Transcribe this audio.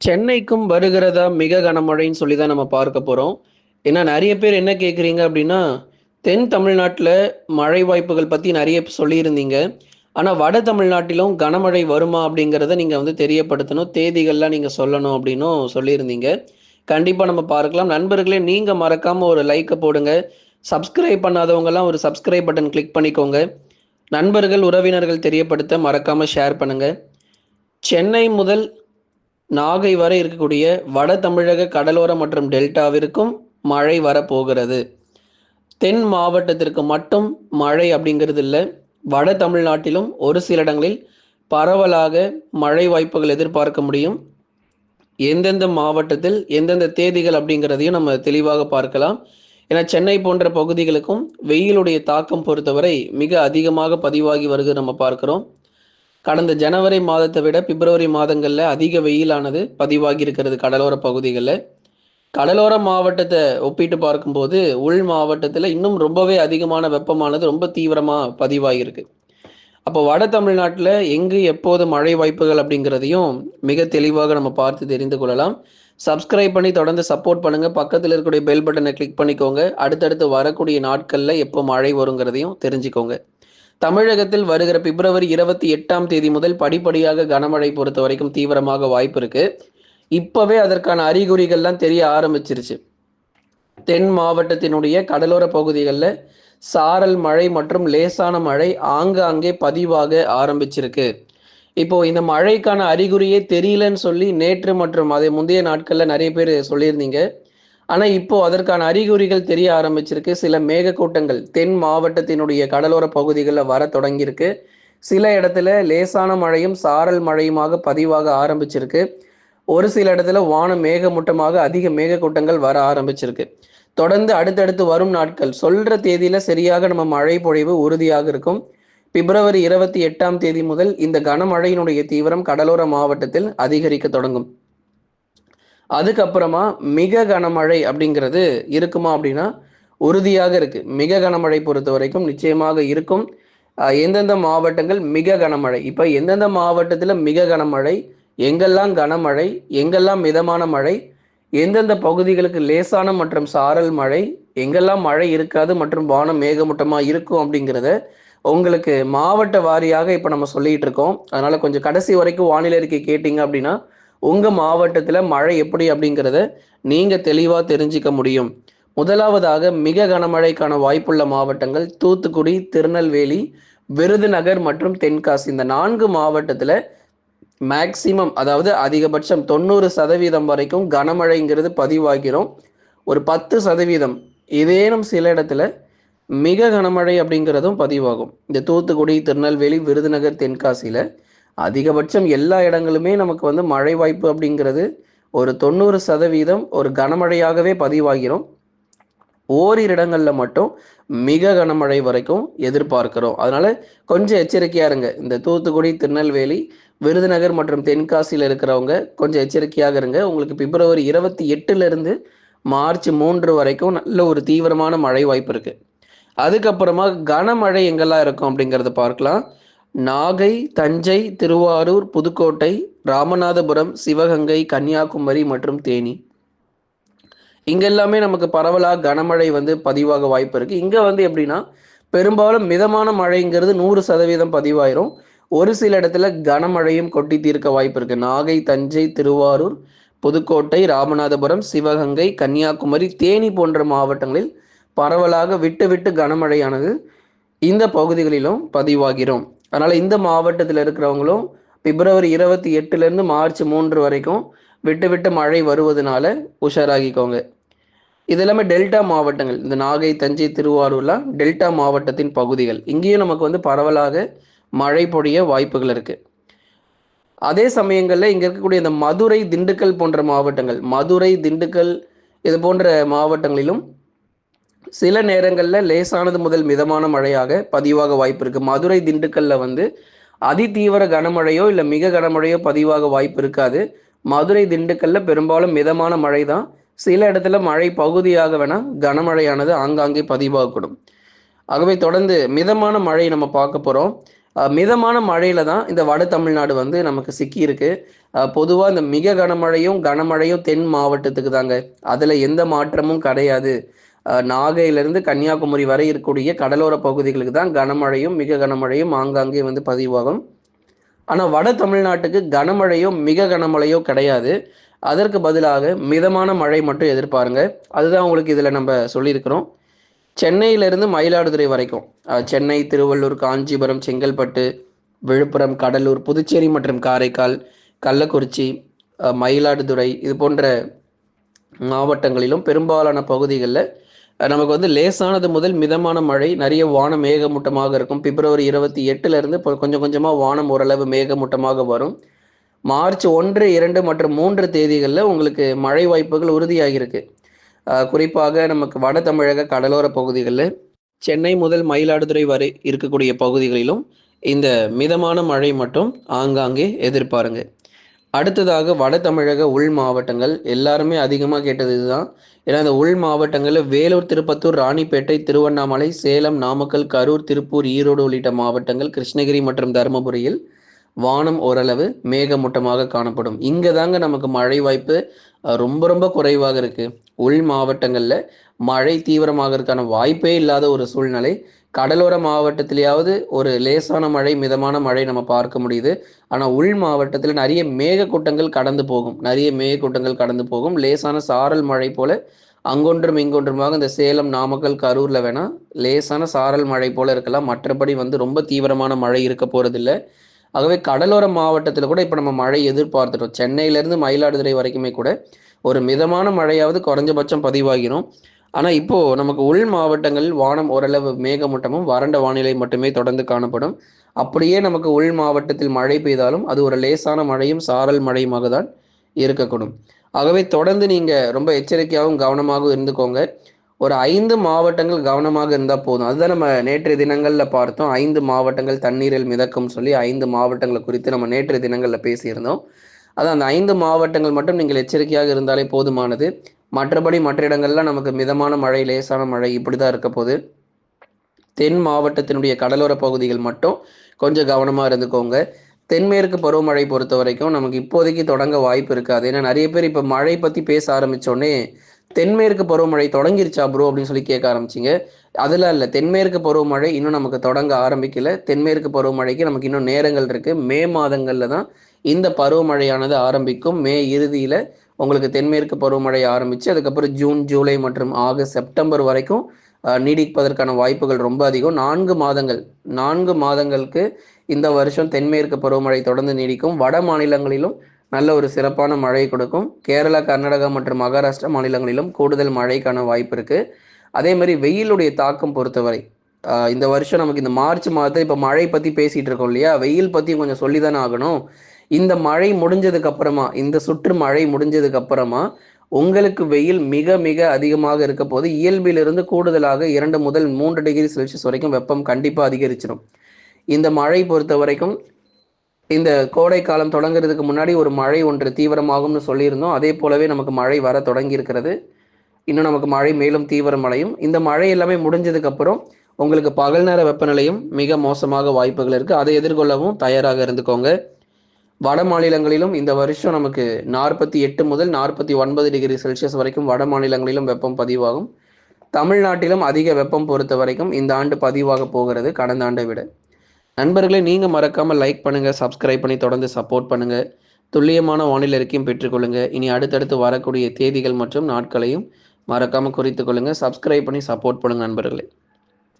சென்னைக்கும் வருகிறதா மிக கனமழைன்னு சொல்லி தான் நம்ம பார்க்க போகிறோம் ஏன்னா நிறைய பேர் என்ன கேட்குறீங்க அப்படின்னா தென் தமிழ்நாட்டில் மழை வாய்ப்புகள் பற்றி நிறைய சொல்லியிருந்தீங்க. ஆனால் வட தமிழ்நாட்டிலும் கனமழை வருமா அப்படிங்கிறத நீங்கள் வந்து தெரியப்படுத்தணும். தேதிகள்லாம் நீங்கள் சொல்லணும் அப்படின்னும் சொல்லியிருந்தீங்க. கண்டிப்பாக நம்ம பார்க்கலாம். நண்பர்களே நீங்கள் மறக்காமல் ஒரு லைக்கை போடுங்க. சப்ஸ்கிரைப் பண்ணாதவங்கலாம் ஒரு சப்ஸ்கிரைப் பட்டன் கிளிக் பண்ணிக்கோங்க. நண்பர்கள் உறவினர்கள் தெரியப்படுத்த மறக்காமல் ஷேர் பண்ணுங்கள் சென்னை முதல் நாகை வரை இருக்கக்கூடிய வட தமிழக கடலோரம் மற்றும் டெல்டாவிற்கும் மழை வரப்போகிறது. தென் மாவட்டத்திற்கு மட்டும் மழை அப்படிங்கிறது இல்லை. வட தமிழ்நாட்டிலும் ஒரு சில இடங்களில் பரவலாக மழை வாய்ப்புகள் எதிர்பார்க்க முடியும். எந்தெந்த மாவட்டத்தில் எந்தெந்த தேதிகள் அப்படிங்கிறதையும் நம்ம தெளிவாக பார்க்கலாம். ஏன்னா சென்னை போன்ற பகுதிகளுக்கும் வெயிலுடைய தாக்கம் பொறுத்தவரை மிக அதிகமாக பதிவாகி வருகிறது நம்ம பார்க்கிறோம். கடந்த ஜனவரி மாதத்தை விட பிப்ரவரி மாதங்களில் அதிக வெயிலானது பதிவாகி இருக்கிறது கடலோர பகுதிகளில். கடலோர மாவட்டத்தை ஒப்பிட்டு பார்க்கும்போது உள் மாவட்டத்தில் இன்னும் ரொம்பவே அதிகமான வெப்பமானது ரொம்ப தீவிரமாக பதிவாகியிருக்கு அப்போ வட தமிழ்நாட்டில் எங்கு எப்போது மழை வாய்ப்புகள் அப்படிங்கிறதையும் மிக தெளிவாக நம்ம பார்த்து தெரிந்து கொள்ளலாம். சப்ஸ்கிரைப் பண்ணி தொடர்ந்து சப்போர்ட் பண்ணுங்கள் பக்கத்தில் இருக்கக்கூடிய பெல் பட்டனை கிளிக் பண்ணிக்கோங்க. அடுத்தடுத்து வரக்கூடிய நாட்களில் எப்போ மழை வருங்கிறதையும் தெரிஞ்சுக்கோங்க. தமிழகத்தில் வருகிற பிப்ரவரி இருபத்தி எட்டாம் தேதி முதல் படிப்படியாக கனமழை பொறுத்த வரைக்கும் தீவிரமாக வாய்ப்பு இருக்கு. இப்பவே அதற்கான அறிகுறிகள்லாம் தெரிய ஆரம்பிச்சிருச்சு. தென் மாவட்டத்தினுடைய கடலோர பகுதிகளில் சாரல் மழை மற்றும் லேசான மழை ஆங்காங்கே பதிவாக ஆரம்பிச்சிருக்கு. இப்போ இந்த மழைக்கான அறிகுறியே தெரியலன்னு சொல்லி நேற்று மற்றும் அதை முந்தைய நாட்களில் நிறைய பேர் சொல்லியிருந்தீங்க. ஆனால் இப்போ அதற்கான அறிகுறிகள் தெரிய ஆரம்பிச்சிருக்கு. சில மேகக்கூட்டங்கள் தென் மாவட்டத்தினுடைய கடலோர பகுதிகளில் வர தொடங்கியிருக்கு. சில இடத்துல லேசான மழையும் சாரல் மழையுமாக பதிவாக ஆரம்பிச்சிருக்கு. ஒரு சில இடத்துல வானம் மேகமூட்டமாக அதிக மேகக்கூட்டங்கள் வர ஆரம்பிச்சிருக்கு. தொடர்ந்து அடுத்தடுத்து வரும் நாட்கள். சொல்ற தேதியில சரியாக நம்ம மழை பொழிவு உறுதியாக இருக்கும். பிப்ரவரி இருபத்தி எட்டாம் தேதி முதல் இந்த கனமழையினுடைய தீவிரம் கடலோர மாவட்டத்தில் அதிகரிக்க தொடங்கும். அதுக்கப்புறமா மிக கனமழை அப்படிங்கிறது இருக்குமா அப்படின்னா உறுதியாக இருக்கு. மிக கனமழை பொறுத்த வரைக்கும் நிச்சயமாக இருக்கும். எந்தெந்த மாவட்டங்கள் மிக கனமழை? இப்போ எந்தெந்த மாவட்டத்தில் மிக கனமழை? எங்கெல்லாம் கனமழை? எங்கெல்லாம் மிதமான மழை? எந்தெந்த பகுதிகளுக்கு லேசான மற்றும் சாரல் மழை? எங்கெல்லாம் மழை இருக்காது மற்றும் வானம் மேகமூட்டமாக இருக்கும் அப்படிங்கிறத உங்களுக்கு மாவட்ட வாரியாக இப்போ நம்ம சொல்லிட்டு இருக்கோம். அதனால கொஞ்சம் கடைசி வரைக்கும் வானிலை அறிக்கை கேட்டீங்க அப்படின்னா உங்கள் மாவட்டத்தில் மழை எப்படி அப்படிங்கிறத நீங்கள் தெளிவாக தெரிஞ்சிக்க முடியும். முதலாவதாக மிக கனமழைக்கான வாய்ப்புள்ள மாவட்டங்கள் தூத்துக்குடி திருநெல்வேலி விருதுநகர் மற்றும் தென்காசி. இந்த நான்கு மாவட்டத்தில் மேக்சிமம் அதாவது அதிகபட்சம் தொண்ணூறு சதவீதம் வரைக்கும் கனமழைங்கிறது பதிவாகிறோம். ஒரு பத்து சதவீதம் இதேனும் சில இடத்துல மிக கனமழை அப்படிங்கிறதும் பதிவாகும். இந்த தூத்துக்குடி திருநெல்வேலி விருதுநகர் தென்காசியில் அதிகபட்சம் எல்லா இடங்களுமே நமக்கு வந்து மழை வாய்ப்பு அப்படிங்கிறது ஒரு தொண்ணூறு சதவீதம் ஒரு கனமழையாகவே பதிவாகிறோம். ஓரிரு இடங்களில் மட்டும் மிக கனமழை வரைக்கும் எதிர்பார்க்கிறோம். அதனால கொஞ்சம் எச்சரிக்கையாக இருங்க. இந்த தூத்துக்குடி திருநெல்வேலி விருதுநகர் மற்றும் தென்காசியில் இருக்கிறவங்க கொஞ்சம் எச்சரிக்கையாக இருங்க. உங்களுக்கு பிப்ரவரி இருபத்தி எட்டுலேருந்து மார்ச் மூன்று வரைக்கும் நல்ல ஒரு தீவிரமான மழை வாய்ப்பு இருக்குது அதுக்கப்புறமா கனமழை எங்கெல்லாம் இருக்கும் அப்படிங்கிறத பார்க்கலாம். நாகை தஞ்சை திருவாரூர் புதுக்கோட்டை ராமநாதபுரம் சிவகங்கை கன்னியாகுமரி மற்றும் தேனி. இங்கெல்லாமே நமக்கு பரவலாக கனமழை வந்து பதிவாக வாய்ப்பு இருக்கு. இங்கே வந்து எப்படின்னா பெரும்பாலும் மிதமான மழைங்கிறது நூறு சதவீதம் பதிவாயிரும். ஒரு சில இடத்துல கனமழையும் கொட்டி தீர்க்க வாய்ப்பு இருக்கு. நாகை தஞ்சை திருவாரூர் புதுக்கோட்டை ராமநாதபுரம் சிவகங்கை கன்னியாகுமரி தேனி போன்ற மாவட்டங்களில் பரவலாக விட்டு விட்டு கனமழையானது இந்த பகுதிகளிலும் பதிவாகிறோம். அதனால் இந்த மாவட்டத்தில் இருக்கிறவங்களும் பிப்ரவரி இருபத்தி எட்டுலேருந்து மார்ச் மூன்று வரைக்கும் விட்டு விட்டு மழை வருவதனால உஷாராகிக்கோங்க. இது இல்லாமல் டெல்டா மாவட்டங்கள். இந்த நாகை தஞ்சை திருவாரூர்லாம் டெல்டா மாவட்டத்தின் பகுதிகள். இங்கேயும் நமக்கு வந்து பரவலாக மழை பொழிய வாய்ப்புகள் இருக்குது அதே சமயங்களில் இங்கே இருக்கக்கூடிய இந்த மதுரை திண்டுக்கல் போன்ற மாவட்டங்கள் மதுரை திண்டுக்கல் இது போன்ற மாவட்டங்களிலும் சில நேரங்களில் லேசானது முதல் மிதமான மழையாக பதிவாக வாய்ப்பு இருக்கு. மதுரை திண்டுக்கல்ல வந்து அதிதீவிர கனமழையோ இல்லை மிக கனமழையோ பதிவாக வாய்ப்பு இருக்காது. மதுரை திண்டுக்கல்ல பெரும்பாலும் மிதமான மழை தான் சில இடத்துல மழை பகுதியாக வேணால் கனமழையானது ஆங்காங்கே பதிவாகக்கூடும். ஆகவே தொடர்ந்து மிதமான மழை நம்ம பார்க்க போகிறோம் மிதமான மழையில தான் இந்த வட தமிழ்நாடு வந்து நமக்கு சிக்கி இருக்கு. பொதுவாக இந்த மிக கனமழையும் கனமழையும் தென் மாவட்டத்துக்கு தாங்க. அதில் எந்த மாற்றமும் கிடையாது. நாகையிலிருந்து கன்னியாகுமரி வரை இருக்கக்கூடிய கடலோர பகுதிகளுக்கு தான் கனமழையும் மிக கனமழையும் ஆங்காங்கே வந்து பதிவாகும். ஆனால் வட தமிழ்நாட்டுக்கு கனமழையோ மிக கனமழையோ கிடையாது. அதற்கு பதிலாக மிதமான மழை மட்டும் எதிர்பாருங்க. அதுதான் உங்களுக்கு இதில் நம்ம சொல்லியிருக்கிறோம். சென்னையிலிருந்து மயிலாடுதுறை வரைக்கும் சென்னை திருவள்ளூர் காஞ்சிபுரம் செங்கல்பட்டு விழுப்புரம் கடலூர் புதுச்சேரி மற்றும் காரைக்கால் கள்ளக்குறிச்சி மயிலாடுதுறை இது போன்ற மாவட்டங்களிலும் பெரும்பாலான பகுதிகளில் நமக்கு வந்து லேசானது முதல் மிதமான மழை நிறைய வானம் மேகமூட்டமாக இருக்கும். பிப்ரவரி இருபத்தி எட்டுலேருந்து கொஞ்சம் கொஞ்சமாக வானம் ஓரளவு மேகமூட்டமாக வரும். மார்ச் ஒன்று இரண்டு மற்றும் மூன்று தேதிகளில் உங்களுக்கு மழை வாய்ப்புகள் உறுதியாகியிருக்கு. குறிப்பாக நமக்கு வட தமிழக கடலோர பகுதிகளில் சென்னை முதல் மயிலாடுதுறை வரை இருக்கக்கூடிய பகுதிகளிலும் இந்த மிதமான மழை மட்டும் ஆங்காங்கே எதிர்பாருங்க. அடுத்ததாக வட தமிழக உள் மாவட்டங்கள் எல்லாருமே அதிகமாக கேட்டது இதுதான். ஏன்னா இந்த உள் மாவட்டங்களில் வேலூர் திருப்பத்தூர் ராணிப்பேட்டை திருவண்ணாமலை சேலம் நாமக்கல் கரூர் திருப்பூர் ஈரோடு உள்ளிட்ட மாவட்டங்கள் கிருஷ்ணகிரி மற்றும் தருமபுரியில் வானம் ஓரளவு மேகமூட்டமாக காணப்படும். இங்கே தாங்க நமக்கு மழை வாய்ப்பு ரொம்ப ரொம்ப குறைவாக இருக்குது உள் மாவட்டங்களில் மழை தீவிரமாகிறதுக்கான வாய்ப்பே இல்லாத ஒரு சூழ்நிலை. கடலோர மாவட்டத்திலேயாவது ஒரு லேசான மழை மிதமான மழை நம்ம பார்க்க முடியுது. ஆனால் உள் மாவட்டத்தில் நிறைய மேகக்கூட்டங்கள் கடந்து போகும். நிறைய மேகக்கூட்டங்கள் கடந்து போகும். லேசான சாரல் மழை போல அங்கொன்றும் இங்கொன்றுமாக இந்த சேலம் நாமக்கல் கரூரில் வேணால் லேசான சாரல் மழை போல இருக்கலாம். மற்றபடி வந்து ரொம்ப தீவிரமான மழை இருக்க போகிறதில்ல ஆகவே கடலோர மாவட்டத்தில் கூட இப்போ நம்ம மழை எதிர்பார்த்துட்டோம். சென்னையிலேருந்து மயிலாடுதுறை வரைக்குமே கூட ஒரு மிதமான மழையாவது குறைஞ்சபட்சம் பதிவாகிடும் ஆனால் இப்போது நமக்கு உள் மாவட்டங்களில் வானம் ஓரளவு மேகமூட்டமும் வறண்ட வானிலை மட்டுமே தொடர்ந்து காணப்படும். அப்படியே நமக்கு உள் மாவட்டத்தில் மழை பெய்தாலும் அது ஒரு லேசான மழையும் சாரல் மழையுமாக தான் இருக்கக்கூடும். ஆகவே தொடர்ந்து நீங்கள் ரொம்ப எச்சரிக்கையாகவும் கவனமாகவும் இருந்துக்கோங்க. ஒரு ஐந்து மாவட்டங்கள் கவனமாக இருந்தால் போதும். அதுதான் நம்ம நேற்று தினங்களில் பார்த்தோம். ஐந்து மாவட்டங்கள் தண்ணீரில் மிதக்கும் சொல்லி ஐந்து மாவட்டங்களை குறித்து நம்ம நேற்று தினங்களில் பேசியிருந்தோம். அது அந்த ஐந்து மாவட்டங்கள் மட்டும் நீங்கள் எச்சரிக்கையாக இருந்தாலே போதுமானது. மற்றபடி மற்ற இடங்கள்லாம் நமக்கு மிதமான மழை லேசான மழை இப்படி தான் இருக்க போகுது. தென் மாவட்டத்தினுடைய கடலோர பகுதிகள் மட்டும் கொஞ்சம் கவனமாக இருந்துக்கோங்க. தென்மேற்கு பருவமழை பொறுத்த வரைக்கும் நமக்கு இப்போதைக்கு தொடங்க வாய்ப்பு இருக்காது. ஏன்னா நிறைய பேர் இப்போ மழை பற்றி பேச ஆரம்பித்தோடனே தென்மேற்கு பருவமழை தொடங்கிருச்சா ப்ரோ அப்படின்னு சொல்லி கேட்க ஆரம்பிச்சிங்க. அதெல்லாம் இல்லை. தென்மேற்கு பருவமழை இன்னும் நமக்கு தொடங்க ஆரம்பிக்கல. தென்மேற்கு பருவமழைக்கு நமக்கு இன்னும் நேரங்கள் இருக்குது மே மாதங்களில் தான் இந்த பருவமழையானது ஆரம்பிக்கும். மே இறுதியில் உங்களுக்கு தென்மேற்கு பருவமழை ஆரம்பித்து அதுக்கப்புறம் ஜூன் ஜூலை மற்றும் ஆகஸ்ட் செப்டம்பர் வரைக்கும் நீடிப்பதற்கான வாய்ப்புகள் ரொம்ப அதிகம். நான்கு மாதங்கள் நான்கு மாதங்களுக்கு இந்த வருஷம் தென்மேற்கு பருவமழை தொடர்ந்து நீடிக்கும். வட மாநிலங்களிலும் நல்ல ஒரு சிறப்பான மழை கொடுக்கும். கேரளா கர்நாடகா மற்றும் மகாராஷ்டிரா மாநிலங்களிலும் கூடுதல் மழைக்கான வாய்ப்பு இருக்குது அதே மாதிரி வெயிலுடைய தாக்கம் பொறுத்தவரை இந்த வருஷம் நமக்கு இந்த மார்ச் மாதத்தில் இப்போ மழை பற்றி பேசிகிட்டு இருக்கோம் இல்லையா? வெயில் பற்றி கொஞ்சம் சொல்லி தானே ஆகணும். இந்த மழை முடிஞ்சதுக்கு அப்புறமா இந்த சுற்று மழை முடிஞ்சதுக்கு அப்புறமா உங்களுக்கு வெயில் மிக மிக அதிகமாக இருக்க போது இயல்பிலிருந்து கூடுதலாக இரண்டு முதல் மூன்று டிகிரி செல்சியஸ் வரைக்கும் வெப்பம் கண்டிப்பாக அதிகரிச்சிடும் இந்த மழை பொறுத்த வரைக்கும் இந்த கோடை காலம் தொடங்குறதுக்கு முன்னாடி ஒரு மழை ஒன்று தீவிரமாகும்னு சொல்லியிருந்தோம். அதே போலவே நமக்கு மழை வர தொடங்கி இருக்கிறது இன்னும் நமக்கு மழை மேலும் தீவிரமடையும் இந்த மழை எல்லாமே முடிஞ்சதுக்கு அப்புறம் உங்களுக்கு பகல் நேர வெப்பநிலையும் மிக மோசமாக வாய்ப்புகள் இருக்குது அதை எதிர்கொள்ளவும் தயாராக இருந்துக்கோங்க. வட மாநிலங்களிலும் இந்த வருஷம் நமக்கு நாற்பத்தி எட்டு முதல் நாற்பத்தி ஒன்பது டிகிரி செல்சியஸ் வரைக்கும் வட மாநிலங்களிலும் வெப்பம் பதிவாகும். தமிழ்நாட்டிலும் அதிக வெப்பம் பொறுத்த வரைக்கும் இந்த ஆண்டு பதிவாக போகிறது கடந்த ஆண்டை விட. நண்பர்களே நீங்கள் மறக்காமல் லைக் பண்ணுங்கள் சப்ஸ்கிரைப் பண்ணி தொடர்ந்து சப்போர்ட் பண்ணுங்கள் துல்லியமான வானிலை அறிக்கையும் பெற்றுக்கொள்ளுங்கள் இனி அடுத்தடுத்து வரக்கூடிய தேதிகள் மற்றும் நாட்களையும் மறக்காமல் குறித்து கொள்ளுங்கள் சப்ஸ்கிரைப் பண்ணி சப்போர்ட் பண்ணுங்கள் நண்பர்களே.